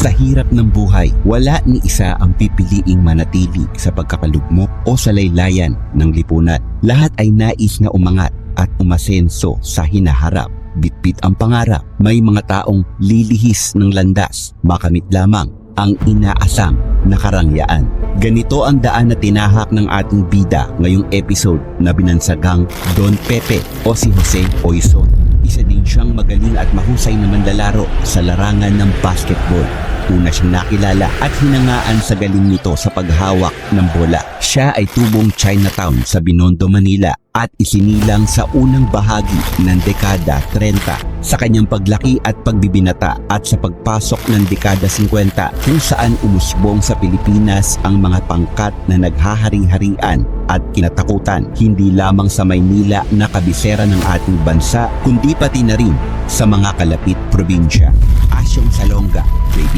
Sa hirap ng buhay, wala ni isa ang pipiliing manatili sa pagkakalugmok o sa laylayan ng lipunan. Lahat ay nais na umangat at umasenso sa hinaharap. Bitbit ang pangarap, may mga taong lilihis ng landas, makamit lamang ang inaasam na karangyaan. Ganito ang daan na tinahak ng ating bida ngayong episode na binansagang Don Pepe o si Jose Oison. Siyang magaling at mahusay na manlalaro sa larangan ng basketball. Una siyang nakilala at hinangaan sa galing nito sa paghawak ng bola. Siya ay tubong Chinatown sa Binondo, Manila at isinilang sa unang bahagi ng dekada 30 sa kanyang paglaki at pagbibinata at sa pagpasok ng dekada 50 kung saan umusbong sa Pilipinas ang mga pangkat na naghahari-harian at kinatakutan hindi lamang sa Maynila na kabisera ng ating bansa kundi pati na rin sa mga kalapit probinsya. Asyong Salonga,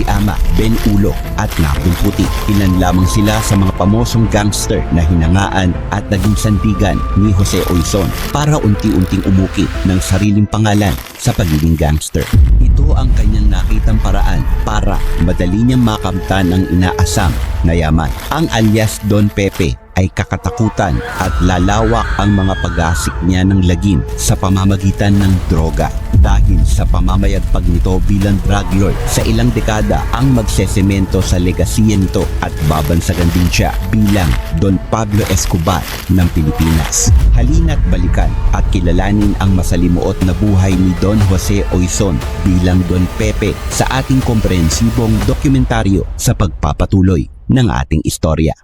Ama, Ben Ulo at Napong Puti. Ilan lamang sila sa mga pamosong gangster na hinangaan at naging sandigan ni Jose Oison para unti-unting umuki ng sariling pangalan sa pagiging gangster. Ito ang kanyang nakitang paraan para madali niyang makamtan ang inaasam na yaman. Ang alias Don Pepe ay kakatakutan at lalawak ang mga pag-asik niya ng lagim sa pamamagitan ng droga. Dahil sa pamamayagpag nito bilang drug lord sa ilang dekada ang magsesemento sa legasiya nito at babansagan din siya bilang Don Pablo Escobar ng Pilipinas. Halina't balikan at kilalanin ang masalimuot na buhay ni Don Jose Oison bilang Don Pepe sa ating komprehensibong dokumentaryo sa pagpapatuloy ng ating istorya.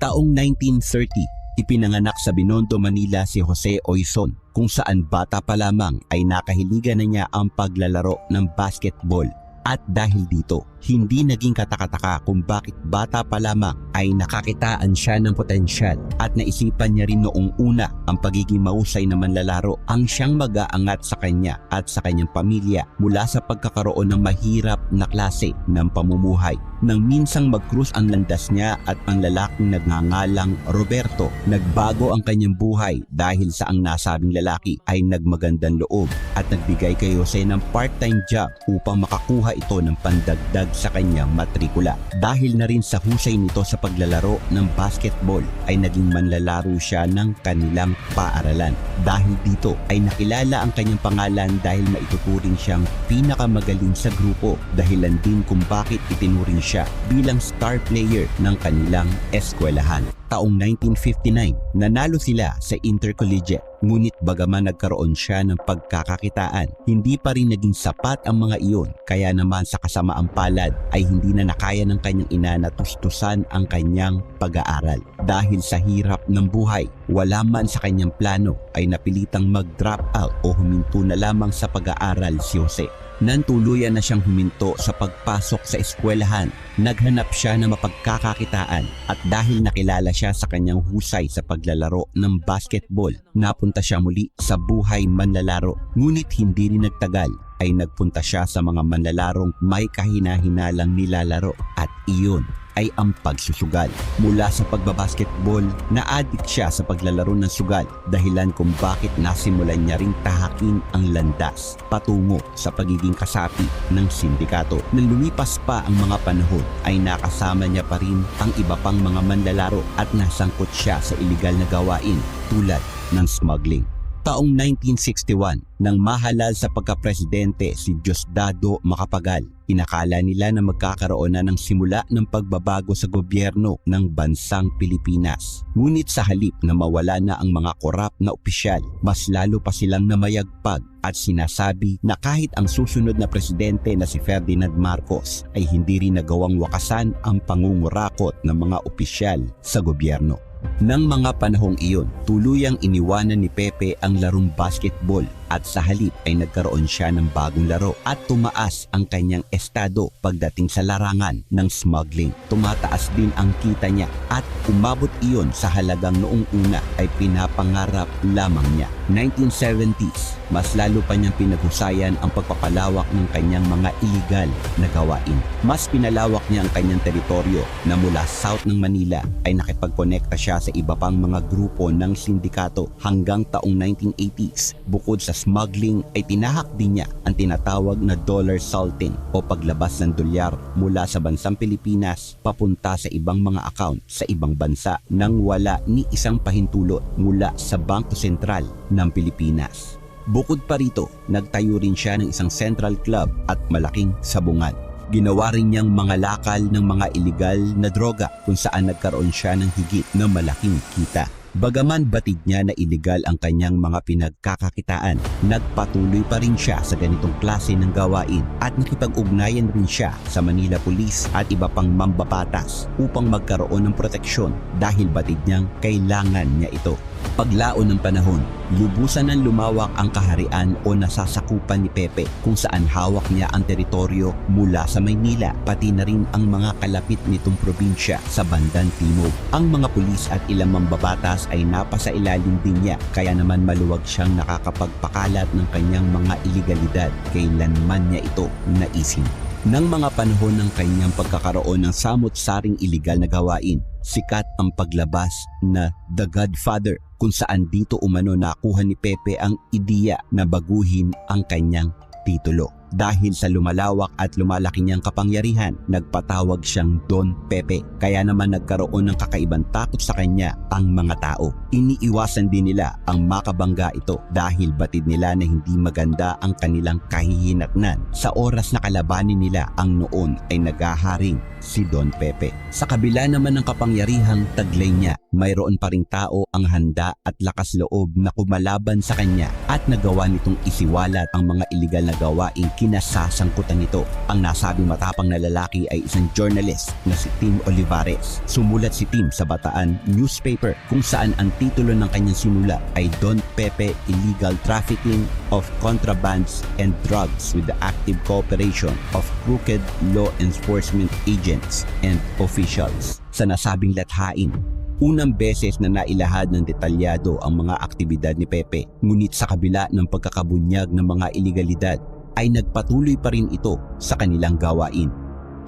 Taong 1930, ipinanganak sa Binondo, Manila si Jose Oison kung saan bata pa lamang ay nakahiligan na niya ang paglalaro ng basketball. At dahil dito, hindi naging katakataka kung bakit bata pa lamang ay nakakitaan siya ng potensyal at naisipan niya rin noong una ang pagiging mahusay na manlalaro ang siyang mag-aangat sa kanya at sa kanyang pamilya mula sa pagkakaroon ng mahirap na klase ng pamumuhay. Nang minsang mag-cruise ang landas niya at ang lalaking nagngangalang Roberto, nagbago ang kanyang buhay dahil sa ang nasabing lalaki ay nagmagandang loob at nagbigay kay Jose ng part-time job upang makakuha ito ng pandagdag sa kanyang matrikula. Dahil na rin sa husay nito sa paglalaro ng basketball ay naging manlalaro siya ng kanilang paaralan. Dahil dito ay nakilala ang kanyang pangalan dahil maituturing siyang pinakamagaling sa grupo dahilan din kung bakit itinuring siya bilang star player ng kanilang eskwelahan. Taong 1959, nanalo sila sa intercollegiate Ngunit bagaman nagkaroon siya ng pagkakakitaan, hindi pa rin naging sapat ang mga iyon kaya naman sa kasamaang palad ay hindi na nakaya ng kanyang ina na tustusan ang kanyang pag-aaral. Dahil sa hirap ng buhay, wala man sa kanyang plano ay napilitang mag-drop out o huminto na lamang sa pag-aaral si Jose. Nang tuluyan na siyang huminto sa pagpasok sa eskwelahan, naghanap siya ng mapagkakakitaan at dahil nakilala siya sa kanyang husay sa paglalaro ng basketball, napunta siya muli sa buhay manlalaro. Ngunit hindi rin nagtagal ay nagpunta siya sa mga manlalarong may kahina-hinalang nilalaro at iyon ay ang pagsusugal. Mula sa pagbabasketball, na-addict siya sa paglalaro ng sugal dahilan kung bakit nasimulan niya ring tahakin ang landas patungo sa pagiging kasapi ng sindikato. Nang lumipas pa ang mga panahon ay nakasama niya pa rin ang iba pang mga manlalaro at nasangkot siya sa iligal na gawain tulad ng smuggling. Taong 1961, nang mahalal sa pagkapresidente si Diosdado Macapagal, inakala nila na magkakaroon na ng simula ng pagbabago sa gobyerno ng bansang Pilipinas. Ngunit sa halip na mawala na ang mga korap na opisyal, mas lalo pa silang namayagpag at sinasabi na kahit ang susunod na presidente na si Ferdinand Marcos ay hindi rin nagawang wakasan ang pangungurakot ng mga opisyal sa gobyerno. Nang mga panahong iyon, tuluyang iniwanan ni Pepe ang larong basketball at sa halip ay nagkaroon siya ng bagong laro at tumaas ang kanyang estado pagdating sa larangan ng smuggling. Tumataas din ang kita niya at umabot iyon sa halagang noong una ay pinapangarap lamang niya. 1970s, mas lalo pa niyang pinaghusayan ang pagpapalawak ng kanyang mga illegal na gawain. Mas pinalawak niya ang kanyang teritoryo na mula south ng Manila ay nakipagkonekta siya sa iba pang mga grupo ng sindikato hanggang taong 1980s. Bukod sa smuggling ay tinahak din niya ang tinatawag na dollar salting o paglabas ng dolyar mula sa bansang Pilipinas papunta sa ibang mga account sa ibang bansa nang wala ni isang pahintulot mula sa Bangko Sentral ng Pilipinas. Bukod pa rito, nagtayo rin siya ng isang central club at malaking sabungan. Ginawa rin niyang mga lakal ng mga iligal na droga kung saan nagkaroon siya ng higit na malaking kita. Bagaman batid niya na iligal ang kanyang mga pinagkakakitaan, nagpatuloy pa rin siya sa ganitong klase ng gawain at nakipag-ugnayan rin siya sa Manila Police at iba pang mambabatas upang magkaroon ng proteksyon dahil batid niyang kailangan niya ito. Paglaon ng panahon, lubusan ng lumawak ang kaharian o nasasakupan ni Pepe kung saan hawak niya ang teritoryo mula sa Maynila pati na rin ang mga kalapit nitong probinsya sa bandang timog. Ang mga pulis at ilang mambabatas ay napasa ilalim din niya kaya naman maluwag siyang nakakapagpakalat ng kanyang mga iligalidad kailanman niya ito naisin. Nang mga panahon ng kanyang pagkakaroon ng samot-saring iligal na gawain, sikat ang paglabas na The Godfather kung saan dito umano nakuha ni Pepe ang ideya na baguhin ang kanyang titulo. Dahil sa lumalawak at lumalaki niyang kapangyarihan, nagpatawag siyang Don Pepe. Kaya naman nagkaroon ng kakaibang takot sa kanya ang mga tao. Iniiwasan din nila ang makabangga ito dahil batid nila na hindi maganda ang kanilang kahihinatnan sa oras na kalabanin nila ang noon ay nagaharing si Don Pepe. Sa kabila naman ng kapangyarihang taglay niya, mayroon pa ring tao ang handa at lakas loob na kumalaban sa kanya at nagawa nitong isiwalat ang mga iligal na gawaing kinasasangkutan nito. Ang nasabing matapang na lalaki ay isang journalist na si Tim Olivares. Sumulat si Tim sa Bataan newspaper kung saan ang titulo ng kanyang sinula ay Don Pepe Illegal Trafficking of Contrabands and Drugs with the Active Cooperation of Crooked Law Enforcement Agents and Officials. Sa nasabing lathain, Unang beses na nailahad ng detalyado ang mga aktibidad ni Pepe, ngunit sa kabila ng pagkakabunyag ng mga ilegalidad, ay nagpatuloy pa rin ito sa kanilang gawain.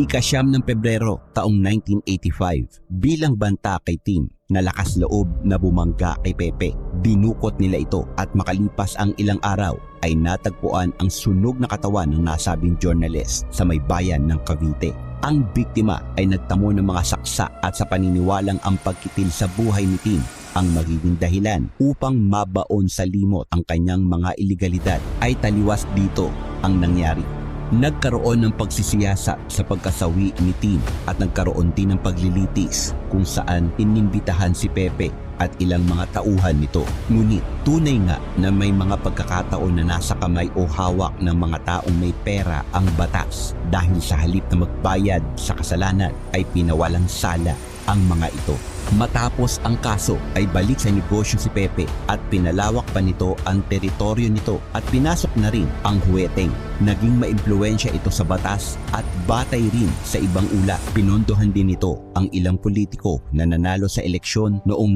Ikasyam ng Pebrero taong 1985, bilang banta kay Tim na lakas loob na bumangga kay Pepe, dinukot nila ito at makalipas ang ilang araw ay natagpuan ang sunog na katawan ng nasabing journalist sa may bayan ng Cavite. Ang biktima ay nagtamo ng mga saksa at sa paniniwalang ang pagkitil sa buhay ni Tim ang magiging dahilan upang mabaon sa limot ang kanyang mga iligalidad ay taliwas dito ang nangyari. Nagkaroon ng pagsisiyasa sa pagkasawi ni Tim at nagkaroon din ng paglilitis kung saan inimbitahan si Pepe at ilang mga tauhan nito. Ngunit tunay nga na may mga pagkakataon na nasa kamay o hawak ng mga taong may pera ang batas dahil sa halip na magbayad sa kasalanan ay pinawalang sala ang mga ito. Matapos ang kaso ay balik sa negosyo si Pepe at pinalawak pa nito ang teritoryo nito at pinasok na rin ang huweteng. Naging maimpluensya ito sa batas at batay rin sa ibang ula. Pinondohan din nito ang ilang politiko na nanalo sa eleksyon noong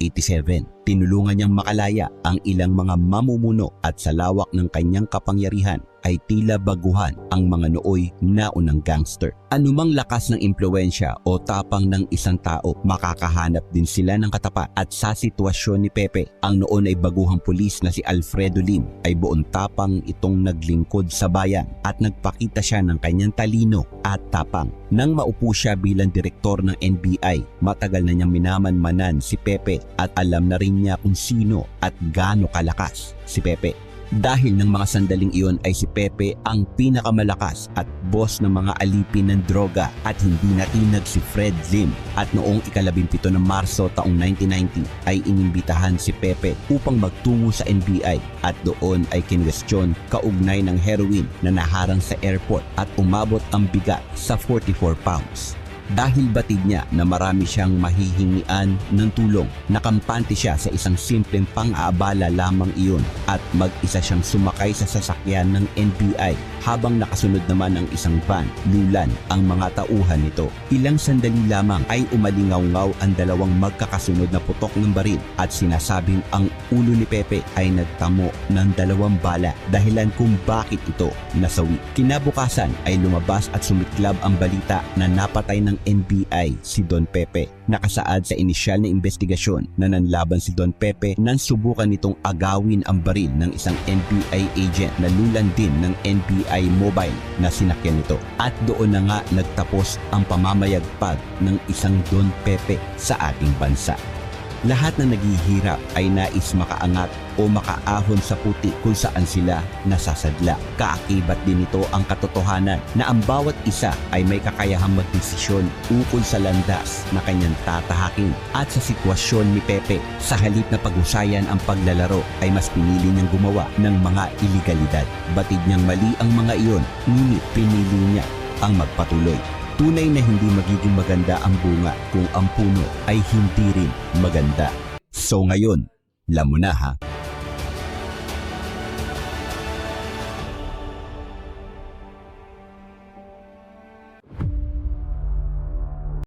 1987 tinulungan niyang makalaya ang ilang mga mamumuno at sa lawak ng kanyang kapangyarihan ay tila baguhan ang mga nooy na unang gangster. Anumang lakas ng impluensya o tapang ng isang tao, makakahanap din sila ng katapat at sa sitwasyon ni Pepe, ang noon ay baguhang pulis na si Alfredo Lim ay buong tapang itong naglingkod sa bayan at nagpakita siya ng kanyang talino at tapang. Nang maupo siya bilang direktor ng NBI, matagal na niyang minamanmanan si Pepe at alam na rin niya kung sino at gaano kalakas si Pepe. Dahil ng mga sandaling iyon ay si Pepe ang pinakamalakas at boss ng mga alipin ng droga at hindi natinag si Fred Lim. At noong ikalabimpito ng Marso taong 1990 ay inimbitahan si Pepe upang magtungo sa NBI at doon ay kinwestiyon kaugnay ng heroin na naharang sa airport at umabot ang bigat sa 44 pounds. Dahil batid niya na marami siyang mahihingian ng tulong. Nakampante siya sa isang simpleng pang-aabala lamang iyon at mag-isa siyang sumakay sa sasakyan ng NBI habang nakasunod naman ang isang van, lulan ang mga tauhan nito. Ilang sandali lamang ay umalingaw-ngaw ang dalawang magkakasunod na putok ng baril at sinasabing ang ulo ni Pepe ay nagtamo ng dalawang bala dahilan kung bakit ito nasawi. Kinabukasan ay lumabas at sumiklab ang balita na napatay ng NBI si Don Pepe. Nakasaad sa inisyal na investigasyon na nanlaban si Don Pepe nang subukan nitong agawin ang baril ng isang NBI agent na lulan din ng NBI mobile na sinakyan nito. At doon na nga nagtapos ang pamamayagpag ng isang Don Pepe sa ating bansa. Lahat na naghihirap ay nais makaangat o makaahon sa puti kung saan sila nasasadla. Kaakibat din ito ang katotohanan na ang bawat isa ay may kakayahang magdesisyon ukol sa landas na kanyang tatahakin. At sa sitwasyon ni Pepe, sa halip na paghusayan ang paglalaro ay mas pinili niyang gumawa ng mga iligalidad. Batid niyang mali ang mga iyon, ngunit pinili niya ang magpatuloy. Tunay na hindi magiging maganda ang bunga kung ang puno ay hindi rin maganda. So ngayon, alam